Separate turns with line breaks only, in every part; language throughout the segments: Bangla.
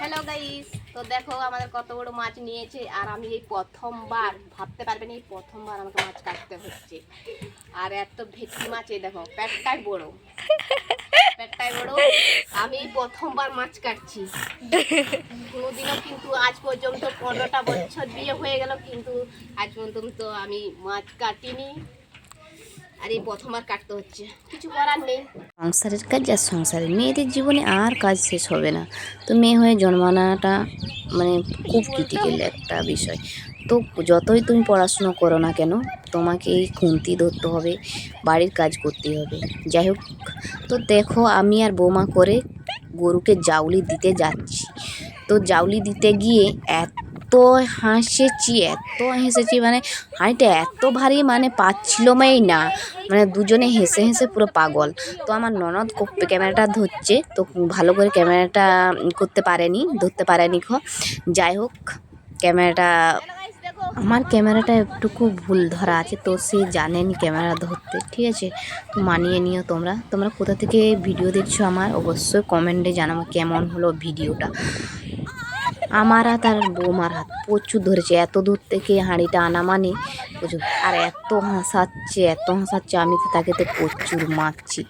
হ্যালো গাইস তো দেখো, আমাদের কত বড় মাছ নিয়েছে, আর আমি এই প্রথমবার, ভাবতে পারবেন এই প্রথমবার আমাকে মাছ কাটতে হচ্ছে। আর এত ভেটকি মাছ, এই দেখো, পেটটাই বড়। পেটটাই বড়। আমি এই প্রথমবার মাছ কাটছি। কোনোদিনও কিন্তু আজ পর্যন্ত পনেরোটা বছর বিয়ে হয়ে গেল, কিন্তু আজ পর্যন্ত আমি মাছ কাটিনি। আর এই কাটতে হচ্ছে। কিছু করার নেই।
সংসারের কাজ আর সংসারে মেয়েদের জীবনে আর কাজ শেষ হবে না। তো মেয়ে হয়ে জন্মানোটা মানে খুব ক্রিটিক্যাল একটা বিষয়। তো যতই তুমি পড়াশুনো করো না কেন, তোমাকে এই খুন্তি ধরতে হবে, বাড়ির কাজ করতে হবে। যাই হোক, তো দেখো আমি আর বৌমা করে গরুকে জাউলি দিতে যাচ্ছি। তো জাউলি দিতে গিয়ে এত হাসেছি এত হেসেছি মানে হাঁড়িটা এত ভারী মানে পাচ্ছিলই না। মানে দুজনে হেসে হেসে পুরো পাগল। তো আমার ননদ ক্যামেরাটা ধরছে, তো ভালো করে ক্যামেরাটা করতে পারেনি, ধরতে পারেনি খো যাই হোক, ক্যামেরাটা, আমার ক্যামেরাটা একটুকু ভুল ধরা আছে, তো সে জানেনি ক্যামেরা ধরতে, ঠিক আছে? তো মানিয়ে নিও তোমরা। তোমরা কোথা থেকে ভিডিও দেখছ আমার, অবশ্যই কমেন্টে জানাব কেমন হলো ভিডিওটা। আমার হাত আর বৌমার হাত প্রচুর ধরেছে। এত দূর থেকে হাঁড়িটা আনা মানে প্রচুর আর এত হাসাচ্ছে এত হাসাচ্ছে, আমি তো তাকে তো প্রচুর মারছি।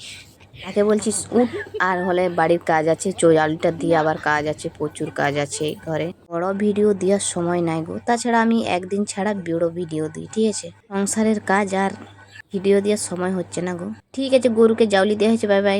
তাকে বলছি, উঠ, আর হলে বাড়ির কাজ আছে চৌজালিটা দিয়ে আবার কাজ আছে, প্রচুর কাজ আছে ঘরে। বড় ভিডিও দেওয়ার সময় নাই গো। তাছাড়া আমি একদিন ছাড়া বড় ভিডিও দিই, ঠিক আছে? সংসারের কাজ আর ভিডিও দেওয়ার সময় হচ্ছে না গো। ঠিক আছে, গরুকে জাউলি দেওয়া হয়েছে, বাই বাই।